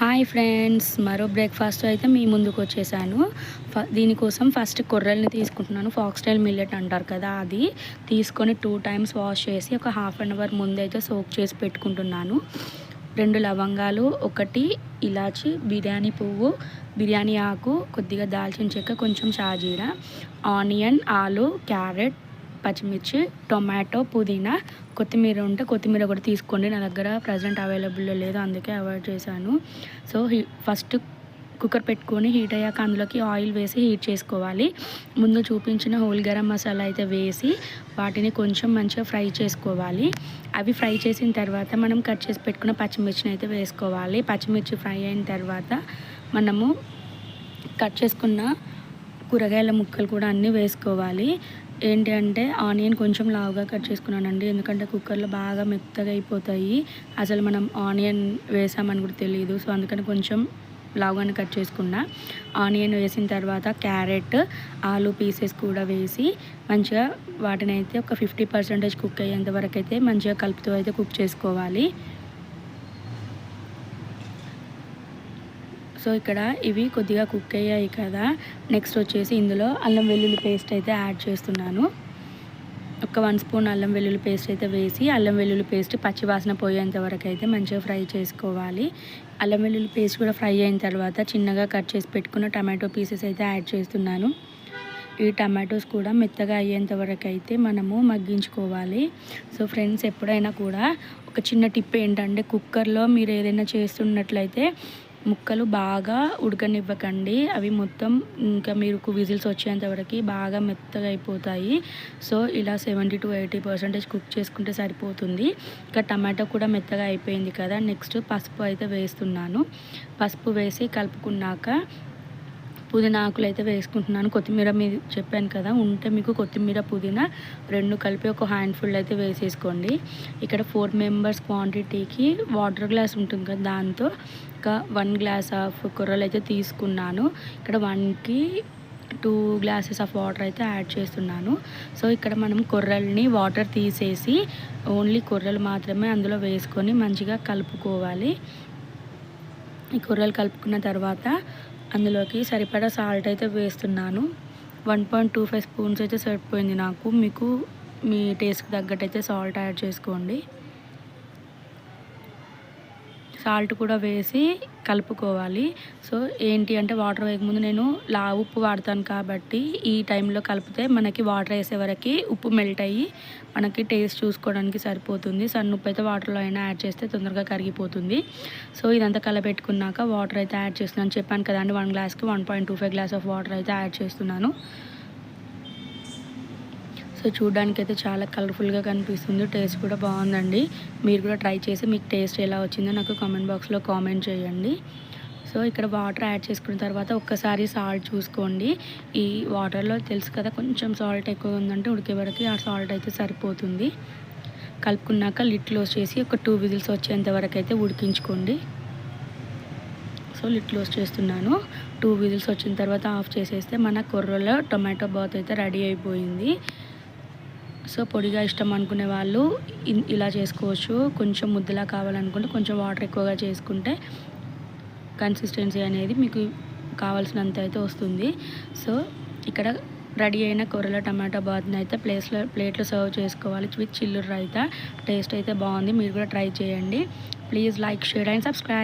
Hi friends మరో breakfast అయితే మీ ముందుకు వచ్చేసాను. ఫ- దీనికోసం ఫస్ట్ కొర్రల్ని తీసుకుంటున్నాను. ఫాక్స్టైల్ మిల్లెట్ అంటారు కదా అది. తీసుకొని టూ టైమ్స్ వాష్ చేసి ఒక హాఫ్ అన్ అవర్ ముందైతే సోక్ చేసి పెట్టుకుంటున్నాను. రెండు లవంగాలు ఒకటి ఇలాచి బిర్యానీ పువ్వు బిర్యానీ ఆకు కొద్దిగా దాల్చిన చెక్క కొంచెం షాజీరా ఆనియన్ ఆలు క్యారెట్ పచ్చిమిర్చి టొమాటో పుదీనా కొత్తిమీర ఉంటే కొత్తిమీర కూడా తీసుకోండి. నా దగ్గర ప్రజెంట్ అవైలబుల్లో లేదు అందుకే అవాయిడ్ చేశాను. సో హీ ఫస్ట్ కుక్కర్ పెట్టుకొని హీట్ అయ్యాక అందులోకి ఆయిల్ వేసి హీట్ చేసుకోవాలి. ముందు చూపించిన హోల్ గరం మసాలా అయితే వేసి వాటిని కొంచెం మంచిగా ఫ్రై చేసుకోవాలి. అవి ఫ్రై చేసిన తర్వాత మనం కట్ చేసి పెట్టుకున్న పచ్చిమిర్చిని అయితే వేసుకోవాలి. పచ్చిమిర్చి ఫ్రై అయిన తర్వాత మనము కట్ చేసుకున్న కూరగాయల ముక్కలు కూడా అన్నీ వేసుకోవాలి. ఏంటి అంటే ఆనియన్ కొంచెం లావుగా కట్ చేసుకున్నానండి. ఎందుకంటే కుక్కర్లో బాగా మెత్తగా అయిపోతాయి. అసలు మనం ఆనియన్ వేసామని కూడా తెలియదు సో అందుకని కొంచెం లావుగానే కట్ చేసుకున్నా. ఆనియన్ వేసిన తర్వాత క్యారెట్ ఆలు పీసెస్ కూడా వేసి మంచిగా వాటిని అయితే ఒక ఫిఫ్టీ పర్సెంటేజ్ కుక్ అయ్యేంత వరకు అయితే మంచిగా కలుపుతూ అయితే కుక్ చేసుకోవాలి. సో ఇక్కడ ఇవి కొద్దిగా కుక్ అయ్యాయి కదా. నెక్స్ట్ వచ్చేసి ఇందులో అల్లం వెల్లుల్లి పేస్ట్ అయితే యాడ్ చేస్తున్నాను. ఒక వన్ స్పూన్ అల్లం వెల్లుల్లి పేస్ట్ అయితే వేసి అల్లం వెల్లుల్లి పేస్ట్ పచ్చివాసన పోయేంత వరకు అయితే మంచిగా ఫ్రై చేసుకోవాలి. అల్లం వెల్లుల్లి పేస్ట్ కూడా ఫ్రై అయిన తర్వాత చిన్నగా కట్ చేసి పెట్టుకున్న టమాటో పీసెస్ అయితే యాడ్ చేస్తున్నాను. ఈ టమాటోస్ కూడా మెత్తగా అయ్యేంత వరకు అయితే మనము మగ్గించుకోవాలి. సో ఫ్రెండ్స్ ఎప్పుడైనా కూడా ఒక చిన్న టిప్ ఏంటంటే కుక్కర్లో మీరు ఏదైనా చేస్తున్నట్లయితే ముక్కలు బాగా ఉడకనివ్వకండి. అవి మొత్తం ఇంకా మీకు విజిల్స్ వచ్చేంత వరకు బాగా మెత్తగా అయిపోతాయి. సో ఇలా seventy to eighty percentage cook చేసుకుంటే సరిపోతుంది. ఇంకా టమాటో కూడా మెత్తగా అయిపోయింది కదా. నెక్స్ట్ పసుపు అయితే వేస్తున్నాను. పసుపు వేసి కలుపుకున్నాక పుదీనా ఆకులు అయితే వేసుకుంటున్నాను. కొత్తిమీర మీద చెప్పాను కదా. ఉంటే మీకు కొత్తిమీర పుదీనా రెండు కలిపి ఒక హ్యాండ్ఫుల్ అయితే వేసేసుకోండి. ఇక్కడ ఫోర్ మెంబర్స్ క్వాంటిటీకి వాటర్ గ్లాస్ ఉంటుంది కదా దాంతో. ఒక వన్ గ్లాస్ ఆఫ్ కూరలు అయితే తీసుకున్నాను. ఇక్కడ వన్కి టూ గ్లాసెస్ ఆఫ్ వాటర్ అయితే యాడ్ చేస్తున్నాను. సో ఇక్కడ మనం కొర్రల్ని వాటర్ తీసేసి ఓన్లీ కొర్రలు మాత్రమే అందులో వేసుకొని మంచిగా కలుపుకోవాలి. ఈ కూరలు కలుపుకున్న తర్వాత అందులోకి సరిపడా సాల్ట్ అయితే వేస్తున్నాను. One point two five spoons అయితే సరిపోయింది నాకు. మీకు మీ టేస్ట్కి తగ్గట్టు అయితే సాల్ట్ యాడ్ చేసుకోండి. సాల్ట్ కూడా వేసి కలుపుకోవాలి. సో ఏంటి అంటే వాటర్ వేయకముందు నేను లా ఉప్పు వాడతాను కాబట్టి ఈ టైంలో కలిపితే మనకి వాటర్ వేసే వరకు ఉప్పు మెల్ట్ అయ్యి మనకి టేస్ట్ చూసుకోవడానికి సరిపోతుంది. సన్న ఉప్పు అయితే వాటర్లో అయినా యాడ్ చేస్తే తొందరగా కరిగిపోతుంది. సో ఇదంతా కలపెట్టుకున్నాక వాటర్ అయితే యాడ్ చేస్తున్నాను. చెప్పాను కదండి వన్ గ్లాస్కి one point two five glass of water అయితే యాడ్ చేస్తున్నాను. సో చూడడానికి అయితే చాలా కలర్ఫుల్గా కనిపిస్తుంది. టేస్ట్ కూడా బాగుందండి. మీరు కూడా ట్రై చేసి మీకు టేస్ట్ ఎలా వచ్చిందో నాకు కామెంట్ బాక్స్లో కామెంట్ చేయండి. సో ఇక్కడ వాటర్ యాడ్ చేసుకున్న తర్వాత ఒక్కసారి సాల్ట్ చూసుకోండి. ఈ వాటర్లో తెలుసు కదా కొంచెం సాల్ట్ ఎక్కువ ఉందంటే ఉడికే వరకు ఆ సాల్ట్ అయితే సరిపోతుంది. కలుపుకున్నాక లిట్ క్లోజ్ చేసి ఒక టూ విజిల్స్ వచ్చేంత వరకు అయితే ఉడికించుకోండి. సో లిట్ క్లోజ్ చేస్తున్నాను. టూ విజిల్స్ వచ్చిన తర్వాత ఆఫ్ చేసేస్తే మన కొర్రలో టొమాటో బాత్ అయితే రెడీ అయిపోయింది. సో పొడిగా ఇష్టం అనుకునే వాళ్ళు ఇన్- ఇలా చేసుకోవచ్చు. కొంచెం ముద్దలా కావాలనుకుంటే కొంచెం వాటర్ ఎక్కువగా చేసుకుంటే కన్సిస్టెన్సీ అనేది మీకు కావాల్సినంత అయితే వస్తుంది. సో ఇక్కడ రెడీ అయిన కూరలో టమాటా బాత్ని అయితే ప్లేస్లో ప్లేట్లో సర్వ్ చేసుకోవాలి. విత్ చిల్లురు రైతా. టేస్ట్ అయితే బాగుంది. మీరు కూడా ట్రై చేయండి. Please like share and subscribe.